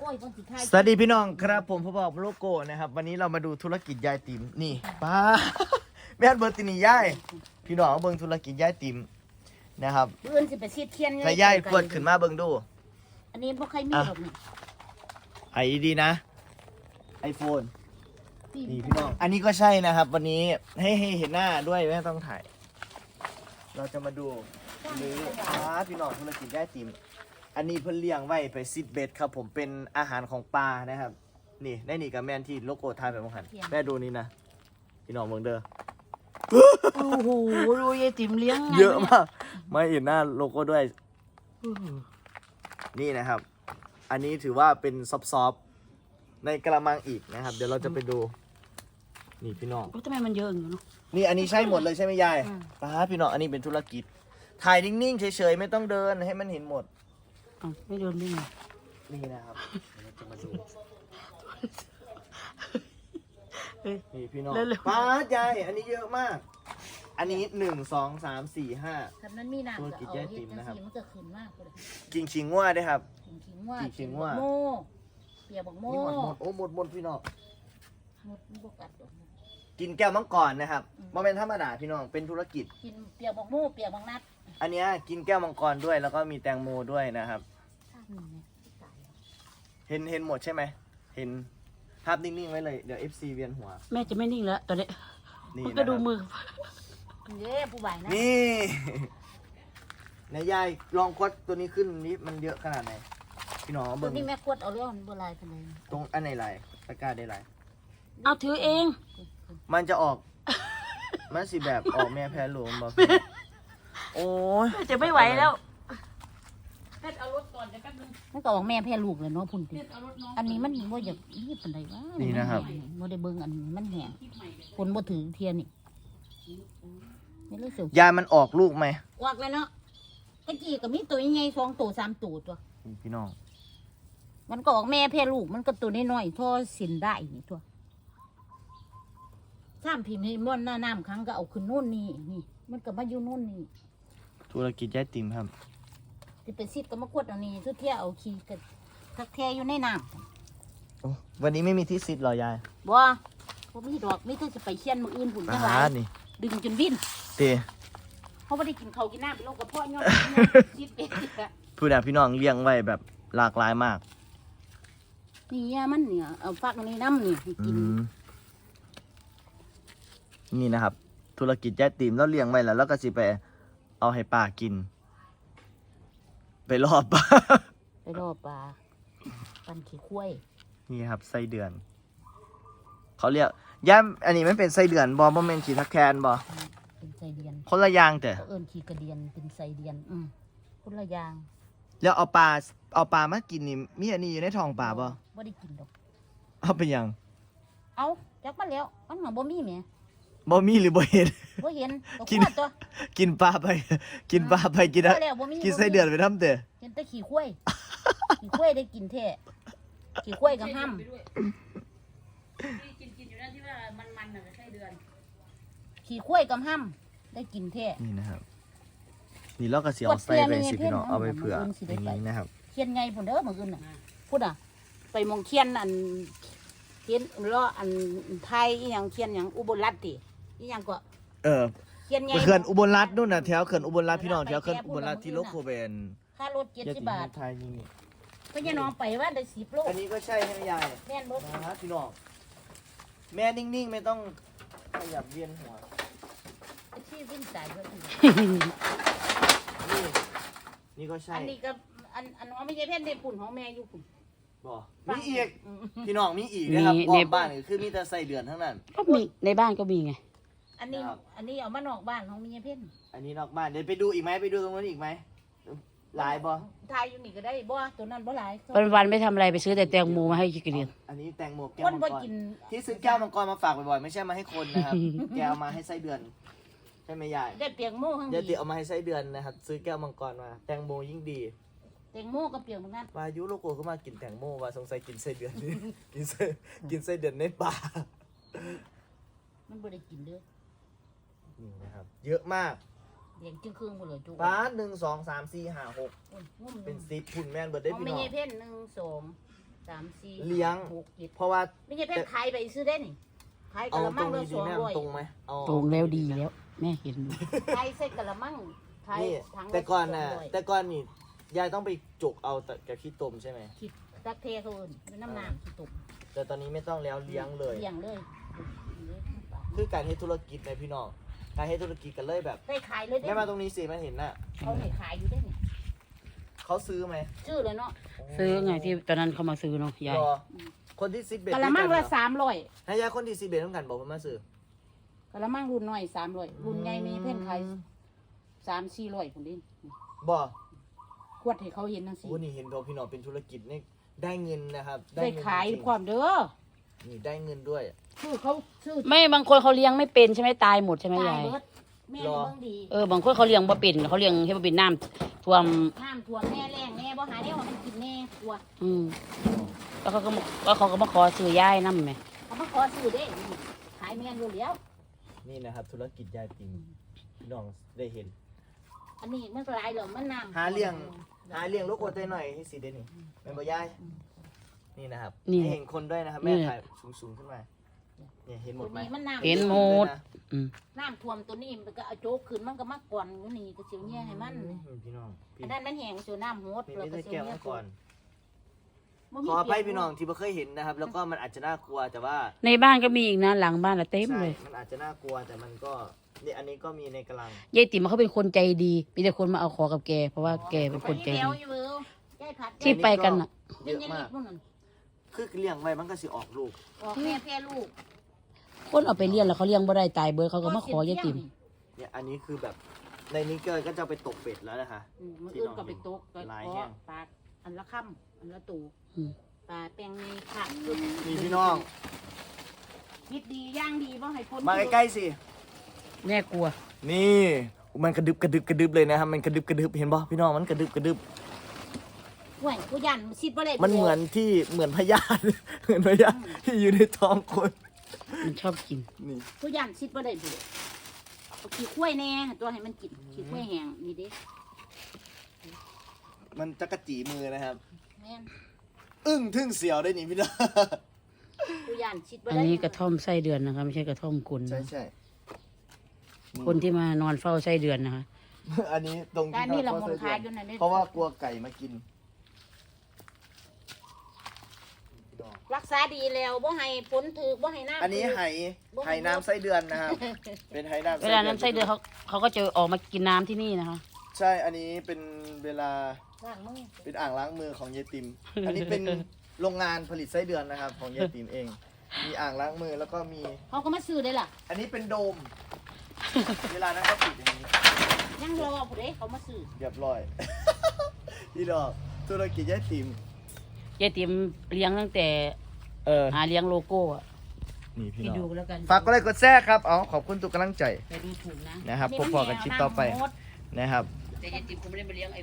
โอ้ยคนสิทายสวัสดีพี่น้องครับผมพ่อบอกโลโก้นะครับ วันนี้เรามาดูธุรกิจยายติ๋มนี่ป้า แม่นเบอร์ตินี่ยายพี่น้องเบิ่งธุรกิจยายติ๋มนะครับเพื่อนสิไปซีดเทียนไงถ้ายายกดขึ้นมาเบิ่งดู อันนี้บ่ใครมีหรอกนี่ไอดีนะไอโฟนนี่พี่น้อง อันนี้ก็ใช่นะครับ วันนี้ให้ให้เห็นหน้าด้วยไม่ต้องถ่าย เราจะมาดูหรือป้าพี่น้องธุรกิจยายติ๋ม อันนี้เพิ่นเลี้ยงไว้ไปซิดเบดครับผมเป็นอาหารของปลานะครับ นี่ได้นี่กับแม่นที่โลโก้ทายไปมั้งหันแม่ดูนี่นะพี่น้องเบิ่งเด้อโอ้โหดูยายติ๋มเลี้ยงไงเยอะมากไม่เห็นหน้าโลโก้ด้วยนี่นะครับ อันนี้ถือว่าเป็นซอฟๆในกระมังอีกนะครับ เดี๋ยวเราจะไปดู นี่พี่น้อง โอ้ทำไมมันเยอะอย่างนี้เนาะ นี่อันนี้ใช่หมดเลยใช่ไหมยายอืม ป้าพี่น้องอันนี้เป็นธุรกิจ ถ่ายนิ่งๆเฉยๆไม่ต้องเดินให้มันเห็นหมด อ้าวไม่โดนได้ไงนี่นะครับเดี๋ยวเราจะมาดูเฮ้ย นี่พี่น้องเร็วๆ ป้ายายอันนี้เยอะมาก อันนี้หนึ่งสองสามสี่ห้า ถ้ามันมีน้ำธุรก็กิจเอายายเฮ็ติ๋ดมจังนะครับซี่มันก็ขึ้นมากเลยกิ่งชิงว่าด้วยครับกินขิงว่ากินขิงว่า โมเปียบอกโมนี่หมดหมดโอ้หมดหมดพี่น้อง หมดบ่กัดดอกกินแก้วมังกรนะครับอืม โมเป็นธรรมดาพี่น้อง เป็นธุรกิจ กินเปียบอกโมเปียบอกนัดอันเนี้ยกินแก้วมังกรด้วย แล้วก็มีแตงโมด้วยนะครับท่านนี่ เนี่ยตายแล้วเห็นเห็นหมดใช่ไหม เห็นภาพนิ่งๆไว้เลย เดี๋ยว FC เวียนหัว แม่จะไม่นิ่งแล้วตอนนี้นี่มันนะคก็รับดูมือ เย้ผู้ใหญ่นะ นี่นายยายลองกดตัวนี้ขึ้นนี้มันเยอะขนาดไหน พี่น้องเอาตัเบิ่วงนี้แม่กวดเอาเรื่องโบราณไปเลยตรงอันไหนไรตะกร้าได้ไรเอาถือเอง มันจะออก มันสิแบบออกแม่แพ้หลวงบอกโอ้ยจะไม่ไหวแล้วเพชรเอารถ ก่อนเดี๋ยวแป๊บนึงมันก็ออกแม่แพ้ลูกเลยเนาะพุ่นติอันนี้มันบ่อยากนี่ปานใดวะนี่นะครับ บ่ได้เบิ่งอันนี้มันแห้งคนบ่ถือเทียนนี่นี่เลยสิยายมันออกลูกไหมออกแล้วเนาะตะกี้ก็มีตัวใหญ่ๆสองตัวสามตัวตัวนี่พี่น้อง มันก็ออกแม่แพ้ลูกมันก็ตัวน้อยๆท่อสินได้นี่ตัวสามพิมพ์นี่ม่อนหน้าน้ำครั้งก็เอาขึ้นนู่นนี่นี่ มันก็มาอยู่นู่นนี่ ธุรกิจยายติ๋มครับ ที่เป็นซิดก็มากวดเอานี่ทุกเที่ยวเอาขี้กันทักแท้อยู่ในน้โอ้วันนี้ไม่มีที่ซิดเหรอยายำบ่บ่มีดอกมีแต่จะไปเคียนมืออื่นผุนอาทั้งหลาหายรนี่ดึงจนวิ่นเตเขาไม่ได้กินข้าวกินน้ำเป็นโรคกระเพาะย้อนซิดเป็ดอะพูดนะพี่น้องเลี้ยงไว้แบบหลากหลายมากนี่ยามันเนี่ยเอาฟักอันนี้น้ำนี่ให้อืกินมนี่นะครับ ธุรกิจยายติ๋มเราเลี้ยงไว้แล้วแล้วก็สิไปเอาให้ป้ากิน ไปรอบป้าไปรอปลาปันขี้คุ้ยนี่ครับไส้เดือน เขาเรียกย่ามอันนี้มันเป็นไส้เดือนบอบ่แม่นขีทักแคนบอเป็นไสเดียนคนละอย่างแต่เขาเอิ้นขี้กระเดียนเป็นไสเดียน อืมคนละอย่างแล้วเอาปลาเอาปลามากินนี่มีอันนี้อยู่ในท้องปลาบ่บ่ได้กินดอกเอาไปยัง เอาจักมาแล้วมันหาบ่มีแหม บ่มีหรือบ่เห็น บ่เห็นก็กิน ขวดตัว กินปลาไป กินปลาไปกินอะบ่แล้วบ่มีกินไส้เดือนไปทำเตะเห็นแต่ขี้คุ้ยขี้คุ้ยได้กินแท้ขี้คุ้ยกับห้ำกินกินอยู่นั่นที่ว่ามันมันน่ะไส้เดือนขี้คุ้ยกับห้ำได้กินแท้ นี่นะครับ นี่เราก็สิเอาไส้ไปสิพี่น้องเอาไปเผื่ออย่างนี้นะครับเคียนไงพุ่นเด้อมื้ออื่นน่ะพุ่นอะ ไปหมองเคียนอันเคียนล้ออันไทยอีหยังเคียนหยังอุบลรัตน์ติ อีหยังก็เออเคียนไงเขื่อนอุบลรัตน์นู่นน่ะแถวเขื่อนอุบลรัตน์พี่น้องแถวเขื่อนอุบลรัตน์ที่โลโคเบนค่ารถ70บาทไทยนี่ก็ยังน้องไปว่าได้10โลอันนี้ก็ใช่ใช่ไหมยายแม่นเบิดนะพี่น้องแม่นิ่งๆไม่ต้องขยับเวียนหัวอาชีพวิ่งสายเบิดอีกนี่นี่ก็ใช่อันนี้ก็อันอันน้องไม่ใช่เพ่นในปุ่นของแม่อยู่ปุ่นบ่มีอีกอืมพี่น้องมีอีกนะครับมีอในอกบ้านนี่คือมีแต่ใส่เดือนทั้งนั้นก็มีในบ้านก็มีไง อันนี้ ครับ อันนี้เอามานอกบ้านของแม่เพ่นอันนี้นอกบ้านเดี๋ยวไปดูอีกไหมไปดูตรงนู้นอีกไหมหลายบ่ทายอยู่นี่ก็ได้บ่ตัวนั้นบ่หลายวันวันๆไม่ทำอะไรไปซื้อแต่แตงโมมาให้กินเรียนอันนี้แตงโมแก้วคนมังบ่กรกินที่ซื้อแก้วมังกรมาฝากบ่อยๆไม่ใช่มาให้คนนะครับ แกเอามาให้ไส้เดือนใช่ไหมยายได้เปียกโม่ข้างเดี๋ยวติดีเอามาให้ไส้เดือนนะครับ ซื้อแก้วมังกรมา แตงโมยิ่งดีแตงโม่กับเปียกเหมือนกันวายุโลโก้ก็มากินแตงโมว่าสงสัยกินไส้เดือนนี่ กินไส้กินไส้เดือนในป่ามันบ่ได้กินเด้อ นี่นะครับ เยอะมากเลี้ยงจึงครึ่งบ่เลยจุป้าหนึ่งสองสามสี่ห้าหกโอ้ยงุ่มเป็นสิบพุ่นแม่นเบิร์ดได้ของพี่แม่น้องเพ่นหนึ่งสองสสามสี่เลี้ยง หกเจ็ดเพราะว่าไม่ใช่แพงขายไปซื้อได้นี่ขายกะเอาละตมัรงงละนี้สดีองแม่ร้อยตรงไหมเอา ตรงแล้วดีแล้ว แม่เห็นอยู่ขายเส้นกะละมังขายนี่ถังละแต่ก่อนน่ะสงร้ยแต่ก่อนนี่ยายต้องไปจุกเอาแต่กับขี้ตมใช่ไหมคิดตักเทเขาเอิ้นเป็นน้ำน้ำขี้ตุ่มแต่ตอนนี้ไม่ต้องแล้วเลี้ยงเลย เลี้ยงเลยคือการให้ธุรกิจในพี่น้อง การให้ธุรกิจกันเลยแบบได้ขายเลยได้แม่มาตรงนี้สิแม่เห็นน่ะ เขาให้ขายอยู่ได้นี่เขาซื้อไหมชื่อเลยเนาะซื้อไงที่ตอนนั้นเขามาซื้อเนาะยายรอคนที่ซิดเบตกะละมังละสามร้อยให้ยายคนที่ซิดเบตต้องกันบอกว่ามาซื้อกะละมังรุ่นน้อยสามร้อยรุ่นใหญ่มีเพื่อนขายสามสี่ร้อยคนนี้บ่ขวดให้เขาเห็นทั้งสี่โอ้นี่เห็นบอกพี่น้องเป็นธุรกิจนี่ได้เงินนะครับได้เงินขายจริงๆความเด้อ นี่ได้เงินด้วย ชื่อเขาชื่อไม่บางคนเขาเลี้ยงไม่เป็นใช่ไหมตายหมดใช่ไหมตายยายเบิดแม่รอ เบิ่งดีเออบางคนเขาเลี้ยงบ่เป็นเขาเลี้ยงให้บ่เป็นน้ำท่วมน้ำท่วมแน่แรงแน่บ่หาแน่ว่ามันกินแน่กลัวอืมแล้วเขาก็มาแล้วเขาก็มาขอซื้อยายน้ำไหมเขามาขอซื้อเด้นี่ขายแม่นอยู่แล้ว นี่นะครับ ธุรกิจยายติมพี่น้องได้เห็น อันนี้มันก็หลายเหรอมันน้ำหาเลี้ยง หาเลี้ยงลูกโอเต้หน่อยให้สิเดนี่เป็นบ่ยาย นี่นะครับนี่ให้เห็นคนด้วยนะครับแม่ถ่ายสูงๆขึ้นมาเนี่ยเห็นหมตัวดไหมนี้มันน้ำเห็นหมดนะอืมน้ำท่วมตัวนี้มันก็เอาโจกขึ้นมันก็มาก่อนอยู่นี่ก็เสียวเนี่ยให้มันอืมพี่น้องพี่อันนั้นมันแห้งเสียวน้ำโหดนี่แล้วไม่ก็ได้เสียแก้ววเนี่ยมาก่อน บ่มีขออภัยเปรียบพี่น้องที่ไม่เคยเห็นนะครับ แล้วก็มันอาจจะน่ากลัวแต่ว่าในบ้านก็มีอีกนะหลังบ้านละเต็มใช่เลยมันอาจจะน่ากลัวแต่มันก็เนี่ยอันนี้ก็มีในกำลังยายติ๋มเขาเป็นคนใจดี มีแต่คนมาเอาขอกับแก เพราะว่าแกเป็นคนใจไปดีแล้วอยู่เว้ยยายผัดที่ ไปกันน่ะ เยอะมากนู่นน่ะ คือเลี้ยงไว้มันก็สิออกลูก ออกแม่แพ้ลูกคนเอาไปเลี้ยงแล้วเขาเลี้ยงบ่ได้ตายเบิดเขาก็มาขอยายติ๋มเนี่ยอันนี้คือแบบในนี้เกิดก็จะไปตกเป็ดแล้วนะคะ อืมมันอื่นก็ไปตกก็หลายขอแห้ง ปลาอันละค่ำอันละตูอืมปลาแป้งในขาดสุดนี่พี่น้องคิดดีย่างดีบ่ให้พ้นมาใกล้ๆสิแม่กลัว นี่ มันกระดึบกระดึบกระดึบเลยนะครับ มันกระดึบกระดึบเห็นป่ะพี่น้อง มันกระดึบกระดึบ ห่วยกูยันมันสิบ่ได้มันเหมือนที่เหมือนพยาธิเหมือนพยาธิที่อยู่ในท้องคนมันชอบกินนี่กูยันสิบ่ได้บุเอาขี้ข้วยแน่ตัวให้มันกินขี้ข้วยแห้งนี่เด้มันจะกระจีมือนะครับ แม่นอึ้งทึ่งเสียวได้นี่พี่น้องกูยันสิบ่อันได้นี้กระท่อมไส้เดือนนะคะไม่ใช่กระท่อมกุนใช่ใช่คนที่มานอนเฝ้าไส้เดือนนะคะอันนี้ตรงการที่นี่ละเขามนเสื้คาออยู่นั่นนี่เพราะว่ากลัวไก่มากินพี่น้อง รักษาดีแล้วบ่ให้ฝนถึกบ่ให้น้ำอันนี้ถึกไหไหน้ำไส้เดือนนะครับ เป็นไหน้ำเวลานั้นไส้เดือนเขาเขาก็จะออกมากินน้ำที่นี่นะคะ ใช่ อันนี้เป็นเวลา ล้างมือเป็นอ่างล้างมือของเยติม อันนี้เป็นโรงงานผลิตไส้เดือนนะครับของเยติมเอง มีอ่างล้างมือแล้วก็มี เขาก็มาซื้อได้ล่ะอันนี้เป็นโดม เวลานั้นก็ปิดอย่างนี้ ยังรอผู้ใดเขามาซื้อเรียบร้อย พี่ดอกธุรกิจเยติม ยายติ๋มเลี้ยงตั้งแต่เออหาเลี้ยงโลโก้อะนี่พี่ให้น้องดูแล้วกันฝากกดไลค์กดแชร์ครับอ๋อขอบคุณทุกกำลังใจไปดูถูกนะนะครับพมับพอกันคลิปต่อไปแนวำหมดนะครับ แต่ยายติ๋มผมไม่ได้มาเลี้ยงไอ้